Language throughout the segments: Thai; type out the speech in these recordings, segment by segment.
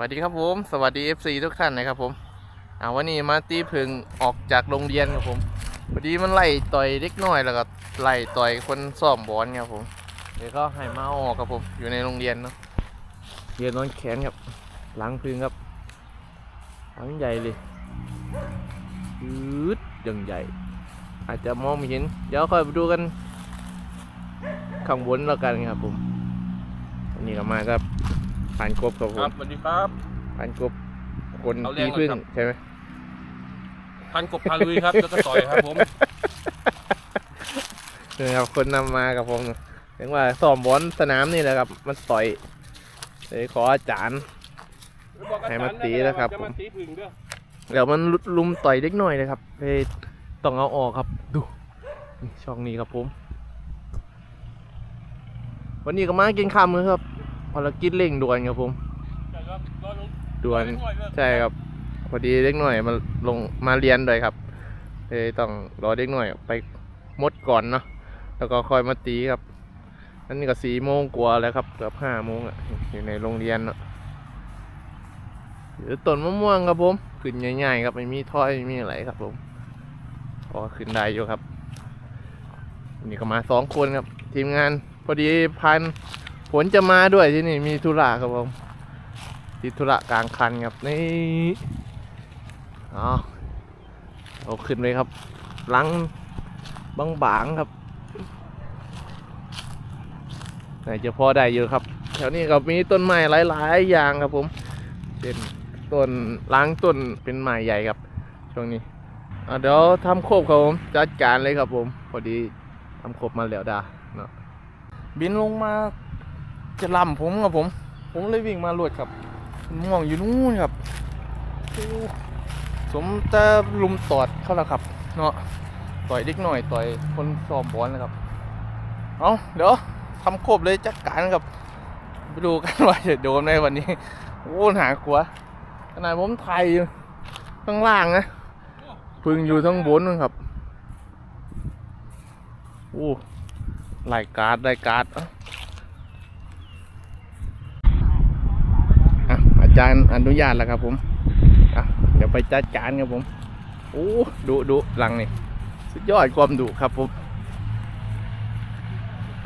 วัสดีครับผม สวัสดี FC ทุกท่านนะครับผมอ่าวันนี้มาตีพึ่งออกจากโรงเรียนครับผมพอดีมันไล่ต่อยเล็กน้อยแล้วก็ไล่ต่อยคนซ้อมบอลครับผมเดี๋ยวก็ให้มาเอาออกครับผมอยู่ในโรงเรียนเนาะเรียนนอนแขนครับหลังพึ่งครับหลังใหญ่เลยยืดยังใหญ่ อาจจะมองไม่เห็น เดี๋ยวค่อยไปดูกันข้างบนแล้วกันครับผมอันนี้ก็มาครับ ผ่านกบครับผครัมบสวัสดีครับพันกบคนเอาแรตีงก่อนพึ่งครับใช่ไหมพันกบพาลุยครับจะต่อยครับผมนี่ครับคนนำมากับผมถึงว่าซ้อมบอลสนามนี่แหละครับ มันต่อยเลยขออาจารย์ ให้มาตีแล้วครับจะมาตีพึ่งเด้อเดี๋ยวมันลุมต่อยเล็กน้อยเลยครับเลยต้องเอาออกครับ ดูนี่ช่องนี้ครับผม วันนี้ก็มากินข้าวมือครับ ภารกิจเร่งด่วนครับผมด่วนใช่ครับ พอดีเล็กหน่อยมาลงมาเรียนด้วยครับเลยต้องรอเด็กหน่อยไปมดก่อนเนาะแล้วก็ค่อยมาตีครับอันนี้ก็สี่โมงกว่าแล้วครับเกือบห้าโมงอะอยู่ในโรงเรียนเนาะหรือต้นมะม่วงครับผมขึ้นง่ายๆครับไม่มีถ้อยไม่มีอะไรครับผมพอขึ้นได้อยู่ครับนนี่ก็มาสองคนครับ ทีมงานพอดีพัน ผลจะมาด้วยที่นี่มีธุระครับผมติดธุระกลางคันครับนี่เอาเอาขึ้นเลยครับหลังบางบางๆครับไหนจะพอได้อยู่ครับ แถวนี้ก็มีต้นไม้หลาย ๆ อย่างครับผมเช่นต้นล้างต้นเป็นไม้ใหญ่ครับ ช่วงนี้เดี๋ยวทำโคบครับผมจัดการเลยครับผม พอดีทำโคบมาแล้วดาเนาะบินลงมา จะล่ำผมครับผม ผมเลยวิ่งมาลวดครับม่วงอยู่นู่นครับโอ้สมจะลุมตอดเขาแล้วครับ เนาะต่อยเด็กหน่อยต่อยคนซ้อมบอลนะครับ เอาเดี๋ยวทำครบเลยจัดการครับไปดูกันว่าจะโดนไหมวันนี้โอ้หากลัวขนาดผมไทยอยู่ข้างล่างนะพึ่งอยู่ทั้งบนนู่นครับโอ้ไล่การ์ดไล่การ์ดเอ้า อะอา จารย์อนุญาตแล้วครับผมอะเดี๋ยวไปจัดการครับผมโอ้ดุดุหลังนี่สุดยอดความดุครับผม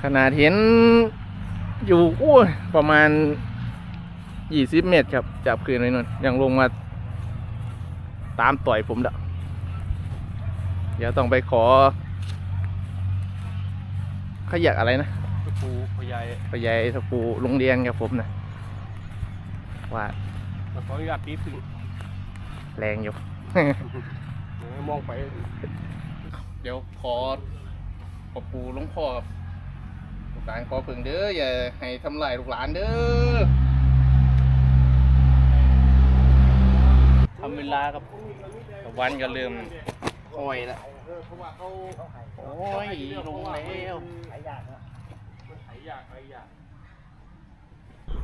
ขนาดเห็นอยู่โอ้ยประมาณยี่สิบเมตรครับจากพื้นเลยนั่นยังลงมาตามต่อยผมเด้อเดี๋ยวต้องไปขอ ขยักอะไรนะปูพยายไปยายสปูโรงเรียนครับผมนะ ว่าขออนุญาตตีพึ่งแรงอยู่ มองไป เดี๋ยวขอขอปูหลวงพ่อครับลูกหลานขอพึ่งเด้ออย่าให้ทำลายลูกหลานเด้อทำเวลาครับวันก็เริ่มคอยละโอ้ยลงแล้วหายากหายาก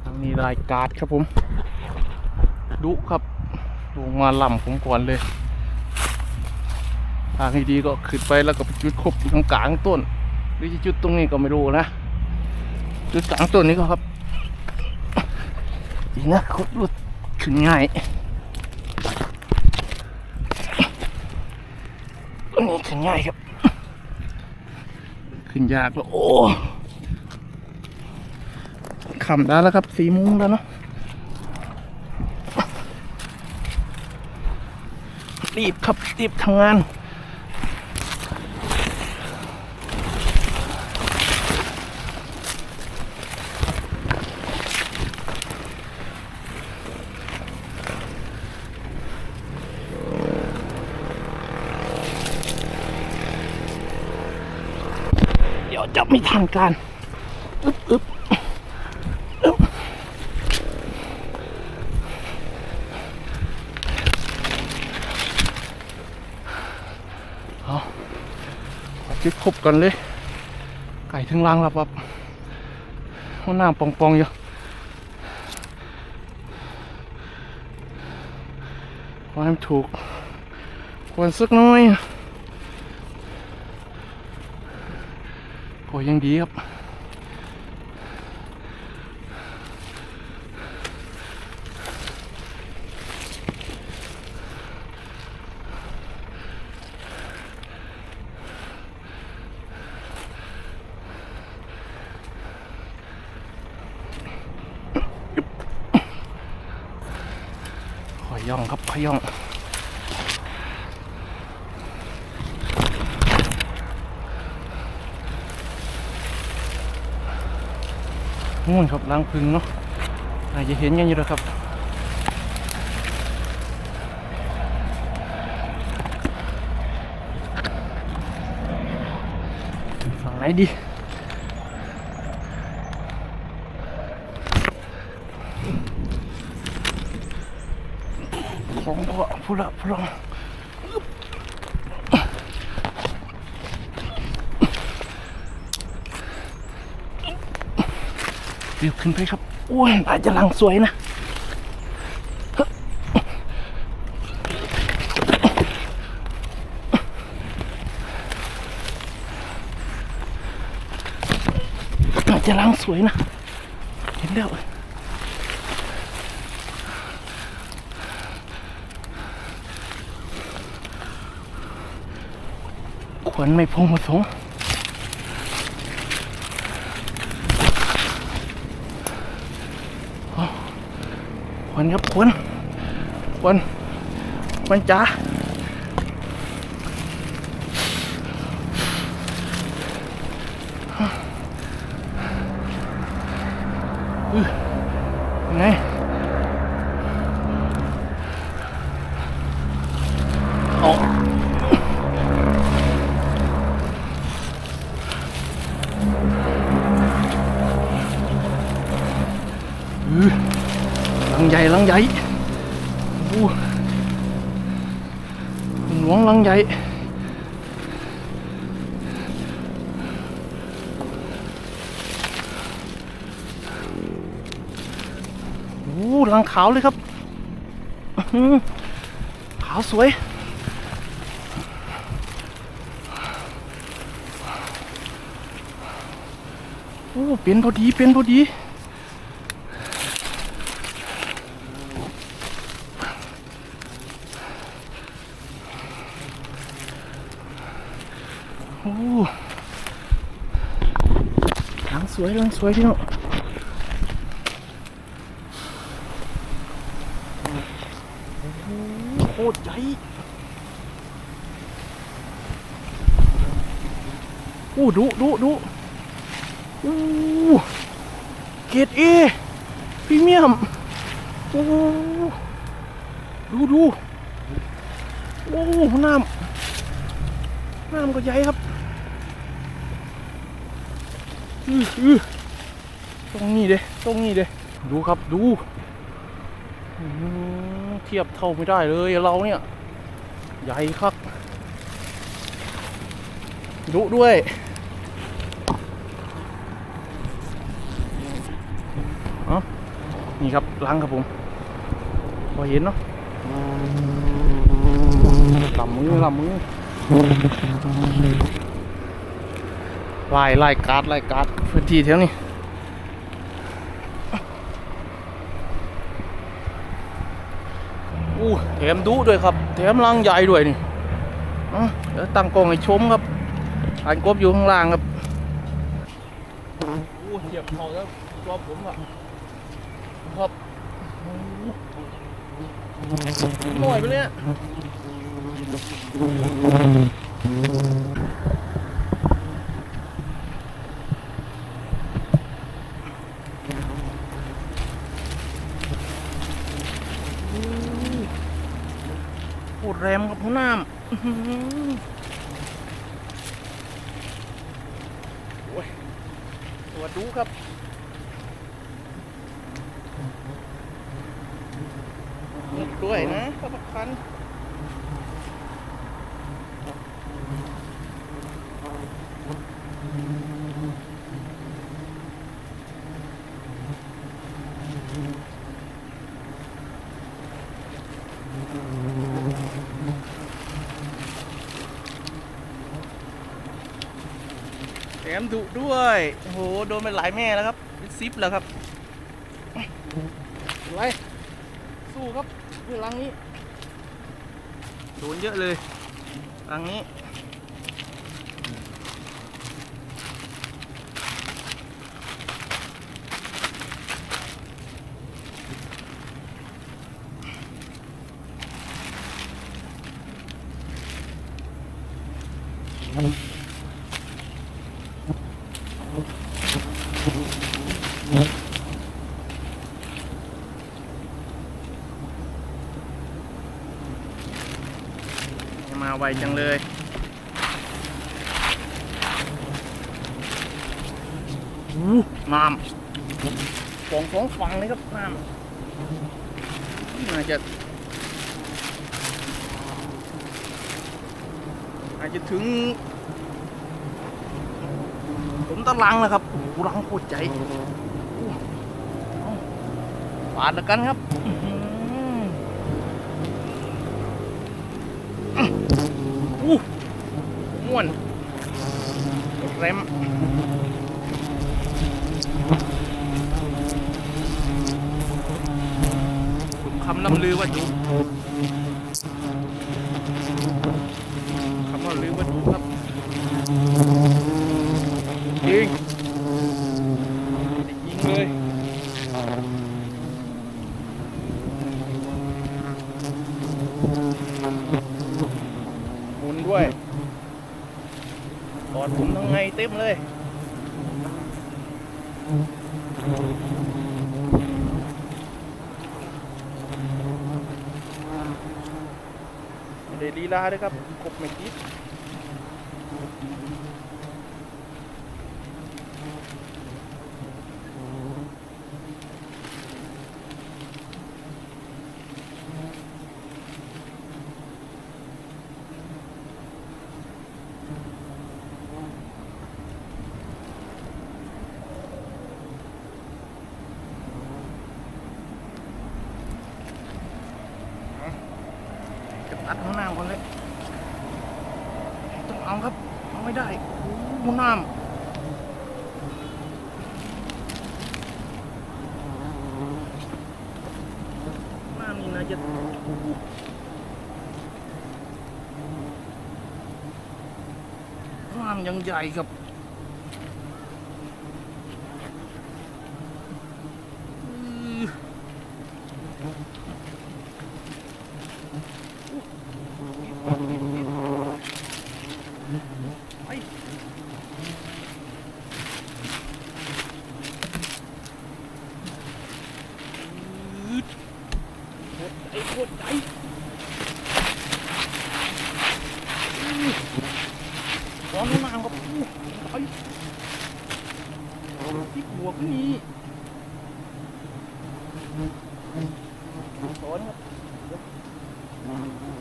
ทางนี้รายการครับผม ดุครับลงมาล่ำผมก่อนเลย ทางดีก็ขึ้นไปแล้วก็ไปจุดครบตรงกลางต้น หรือจะจุดตรงนี้ก็ไม่รู้นะ จุดกลางต้นนี้ก็ครับ ดีนะขุดรุดขึ้นง่ายอันนี้ขึ้นง่ายครับ ขึ้นยากแล้วโอ้ ขำได้แล้วครับสี่โมงแล้วเนาะรีบครับรีบทำงานเดี๋ยวจะไม่ทันการอึ๊บอึ๊บอึ๊บเอาขอ จิดคบกันเลย ไก่ถึงรางแล้วครับว่าน้ำปองๆอยู่ขอให้มันถูก ควรสักน้อย โอ้ยยังดีครับ ย่องครับขย่องนู่นครับล้างพึ่งเนาะอาจจะเห็นกันอยู่แล้วครับฝั่งไหนดี ของพ่อพูด ละพูดละเรียบขึ้นไปครับอ้ยอาจจะลังสวยนะอาจจะลังสวยนะ เห็นแล้ว วนไม่พุ่งมาสูงควนครับควนควนควนจ้าอื้อไงเอา อื้อลังใหญ่ลังใหญ่โอ้หลวงลังใหญ่โอ้ลังขาวเลยครับขาวสวย โอ้ เป็นพอดี เป็นพอดี โอ้หลังสวยหลังสวยพี่น้องโอ้โหโคตรใหญ่โอ้ ดุดุดุโอ้เกรดเอพรีเมียมโอ้ดูดูโอ้น้ำน้ำก็ใหญ่ครับอืออือตรงนี้เด้ตรงนี้เด้ดูครับดูเทียบเท่าไม่ได้เลยเราเนี่ย ใหญ่ครับดุด้วย เอ้า นี่ครับล้างครับผม พอเห็นเนาะลำมือลำมือไล่ไล่การ์ดไล่การ์ดพื้นที่แถวนี้อู้แถมดุด้วยครับ แถมลังใหญ่ด้วยนี่เดี๋ยวตั้งกล้องให้ชมครับอันกบอยู่ข้างล่างครับอู้เหยียบเขาแล้วตัวผมอะ ครับหน่อยไปเลยอะโคตรแรมครับหัวหน้ำอื้อหือโอ้ยสวัสดีครับ ด้วยนะ ขอบคันแถมดุด้วยโอ้โหโดนไปหลายแม่แล้วครับเป็นซิปแล้วครับไรสู้ครับเรื่องรังนี้ โดนเยอะเลยครั้งนี้อืม ไวจังเลย อู้น้ำสองสองฝั่งเลยครับน้ำน่าจะอาจจะถึงผมตะลังแล้วครับโอ้โหรังโคตรใจอู้เอาปาดแล้วกันครับอื้อหืออู้ม่ วนเร็มคำล่ำลือว่าดูคำล่ำลือว่าดูครับยิงยิงเลยหมุนด้วยกอดผมทั้งไงเต็มเลย เดลีลาด้วยครับกบไม่ติดจะตัดข้างหน้าก่อนเลย ต้องเอาครับเอาไม่ได้โอ้โหน้ จะร่าจะน้ำยังใหญ่กับอื้อไป อืดหมดใจหมดใจอื้อร้อนมากครับอู้ไปที่บวกนี่ ร้อนครับ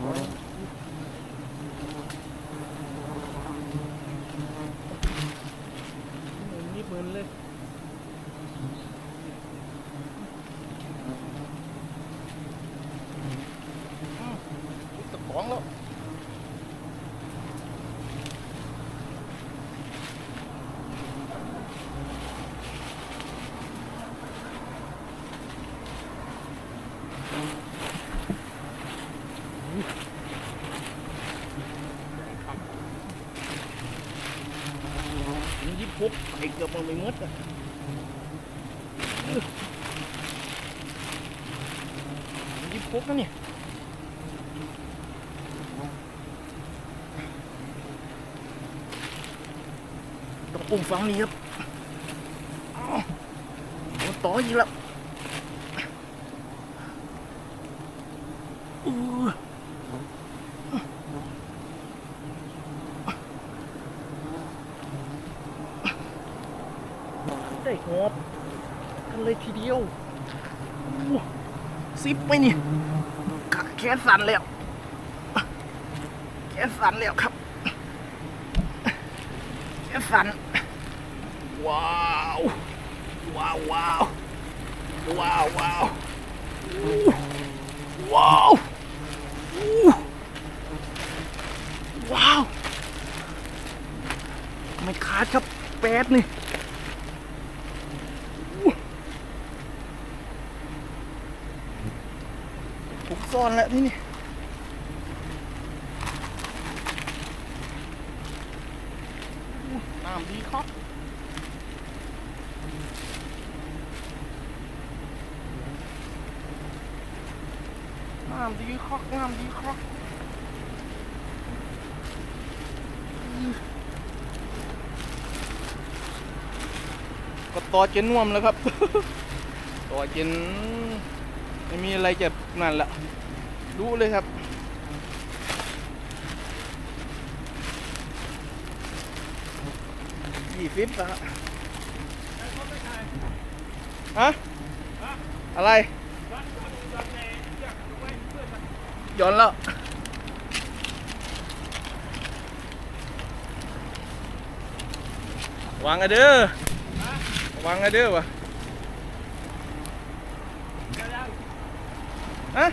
ร้อนนี่เหมือนเลย ตะของแล้วยี่พก ไอ้เกือบมันไม่มืดอะยี่พกนะเนี่ย ต้องอุ้มฟังนี้ครับอ้าวโดนต่ออีกแล้วอู้ได้หอบกันเลยทีเดียวอู้ซิปไปนี่ขาแข นสั่นแล้วแขนสั่นแล้วครับแขนสั่นว้าวว้าวว้าวว้าวว้าวว้าวว้าวไม่ขาดครับแปดนี่ ซ่อนแล้วที่นี่น้ำดีครับน้ำดีครับน้ำดีครับก็ต่อเจนน่วมแล้วครับ ต่อเจนไม่มีอะไรจะนั่นละ รู้เลยครับ ยี่สิบอะฮะ อะไร ย้อนแล้ว วางกันเด้อ วางกันเด้อวะฮะ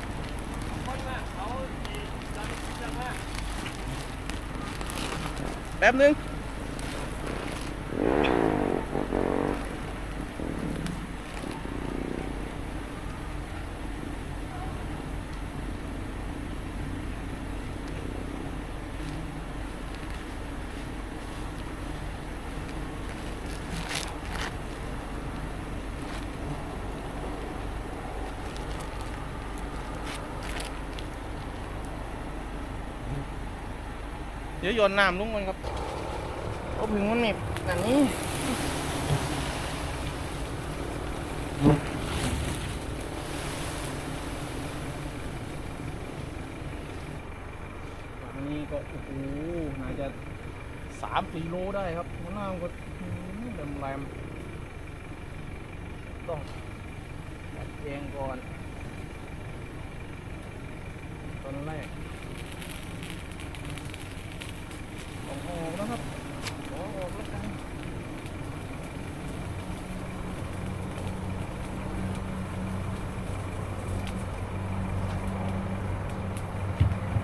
แป๊บนึง เดี๋ยวโยนน้ำลุงมันครับ ถึงมันนี่แบบนี้อันนี้ก็ โอ้โหน่าจะสามสี่โลได้ครับหัวหน้ามันก็อื้อหือแหลมแหลมต้องจัดเองก่อน ตอนแรกออกออกนะครับ ขอออกแล้วกัน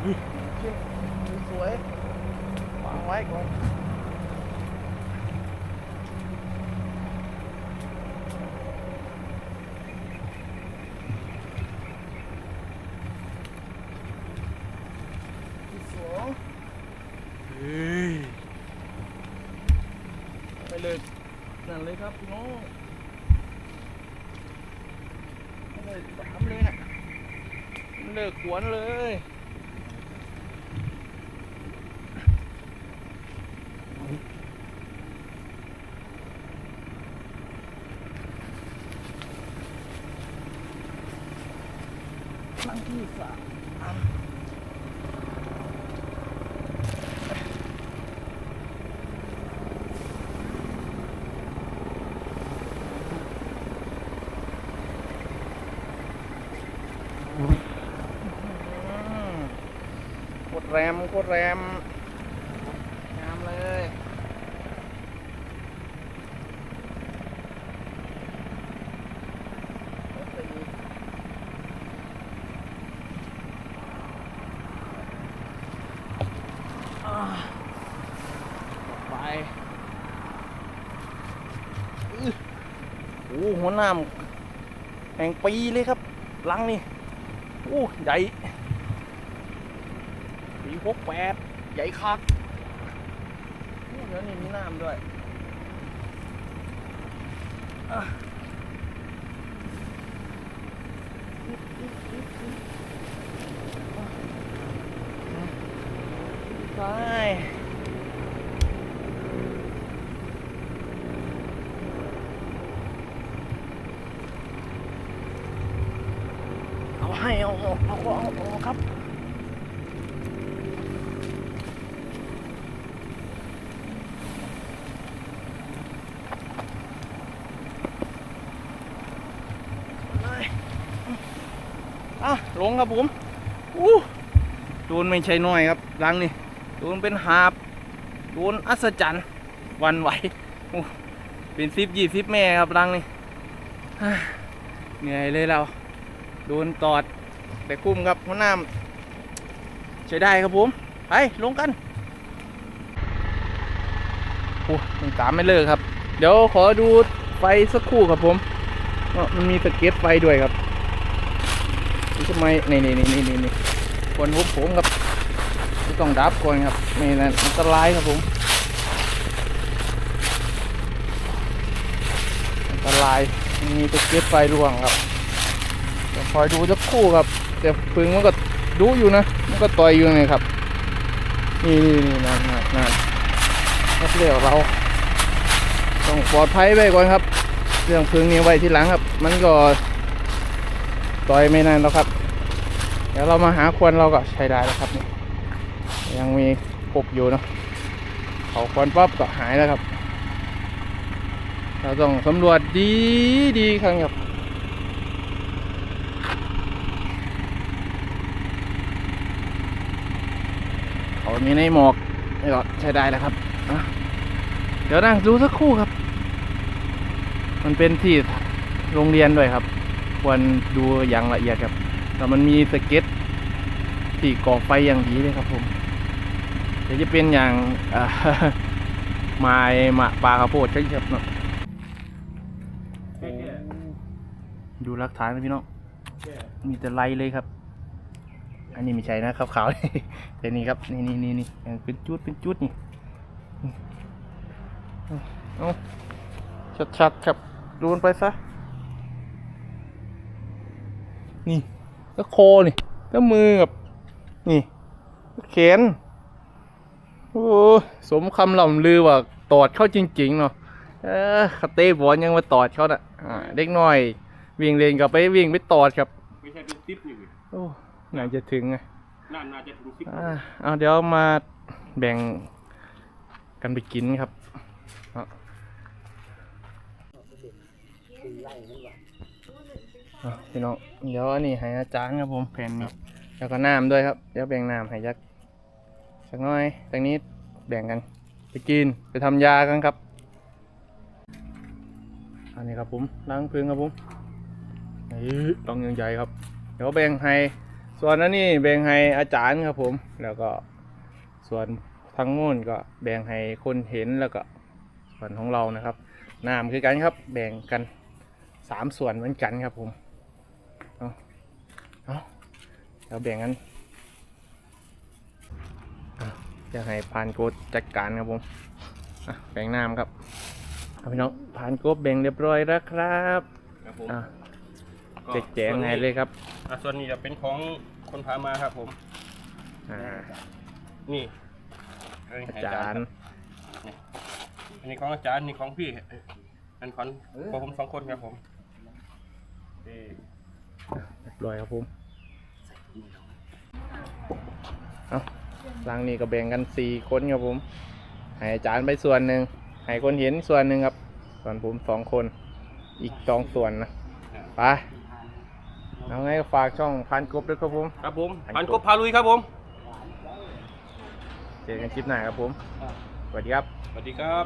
อุ๊ยเข้มสวยๆวางไว้ก่อนที่สอง เฮ้ย ไปเลยนั่นเลยครับพี่น้องไปเลยสามเลยนะเลิกขวนเลยครั้งที่สาม อืมโคตร แรมโคตรแรมงามเลยอ่าไปอื้อโอ้โหหัวหน้ำแห่งปีเลยครับลังนี่โอ้ใหญ่ปี หกแปดใหญ่คักโอ้เดี๋ยวนี้มีน้ำด้วยอะไปเอาให้เอาเอาเอาเอาเอาเอาครับ เลยอะ ลงครับผมอู้โดนไม่ใช่น้อยครับรังนี่โดนเป็นหาบโดนอัศจรรย์วันไหวอู้เป็นสิบยี่สิบแม่ครับรังนี่เหนื่อยเลยเรา โดนตอด แต่คุ้มครับหัวหน้ำใช้ได้ครับผม ไป ลงกันโอ้ยังตามไม่เลิกครับ เดี๋ยวขอดูไฟสักครู่ครับผมมันมีสเก็ตไฟด้วยครับ ทำไมนี่นี่นี่นี่นี่นี่คนผมผมครับต้องดับก่อนครับนี่นะอันตรายครับผมอันตรายมีสเก็ตไฟร่วงครับคอยดูสักคู่ครับ แต่ปึงมันก็ดูอยู่นะมันก็ต่อยอยู่นี่ครับ นี่นี่นี่นั่นนั่นนั่นครับเรียกเรา ต้องปลอดภัยไปก่อนครับ เรื่องพึ่งนี้ไว้ที่หลังครับ มันก็ ต่อยไม่นานแล้วครับ เดี๋ยวเรามาหาควนเราก็ใช้ได้แล้วครับนี่ยังมีปกอยู่เนาะเขาควนปั๊บก็หายแล้วครับ เราต้องสำรวจดีดีครั้งครับเขามีในหมอกนี่ก็ใช้ได้แล้วครับเดี๋ยวนั่งดูสักครู่ครับ มันเป็นที่โรงเรียนด้วยครับ ควรดูอย่างละเอียดครับ แต่มันมีสเก็ตที่ก่อไฟอย่างดีเลยครับผมเดี๋ยวจะเป็นอย่างไม้มะปลากระโพดใช่ครับเนาะดูลักฐานนะพี่น้อง มีแต่ไรเลยครับ อันนี้ไม่ใช่นะครับขาวๆแต่นี่ครับ นี่นี่นี่นี่เป็นจุดเป็นจุดนี่เอาชัดๆครับ ดูมันไปซะ นี่ก็โคนี่ก็มือกับนี่ก็แขนโอ้สมคำล่ำลือว่าตอดเข้าจริง ๆ เนาะเออคาเต้บอลยังมาตอดเขาน่ะอ่าเด็กน้อย วิ่งเล่นกับไปวิ่งไปตอดครับไม่ใช่เป็นซิปอยู่โอ้น่าจะถึงไงน่าน่าจะถึงซิปอ่าเอาเดี๋ยวมาแบ่งกันไปกินครับเอาเอาพี่น้องเดี๋ยวอันนี้ให้อาจารย์ครับผมแผ่นนี้แล้วก็น้ำด้วยครับเดี๋ยวแบ่งน้ำให้ยักสักหน้อยตรงนี้แบ่งกันไปกินไปทำยากันครับ อันนี้ครับผมล้างพื้นครับผมนี่ต้องยังใหญ่ครับ เดี๋ยวแบ่งให้ส่วนนั้นนี่แบ่งให้อาจารย์ครับผม แล้วก็ส่วนทั้งนู้นก็แบ่งให้คนเห็นแล้วก็ส่วนของเรานะครับน้ำคือกันครับ แบ่งกันสามส่วนเหมือนกันครับผมเอาเอา เราแบ่งกันอะจะให้พานโกดจัดการครับผมอะแบ่งน้ำครับเอาพี่น้องพานโกดแบ่งเรียบร้อยแล้วครับครับผมอะก็แจกๆให้เลยครับอะส่วนนี้จะเป็นของคนพามาครับผมอ่านี่อันนี้อาให้จารย์อันนี้ของอาจารย์นี่ของพี่อันของพวกผมสองคนครับผมนี่เรียบร้อยครับผม เอารังนี้ก็แบ่งกันสี่คนครับผมให้อาจารย์ไปส่วนหนึ่งให้คนเห็นส่วนหนึ่งครับ ส่วนผมสองคน อีกสองส่วนนะไปเอาไงก็ฝากช่องพันกบด้วยครับผมครับผมอันพันกกบบพาลุยครับผม เจอกันคลิปหน้าครับผม สวัสดีครับ สวัสดีครับ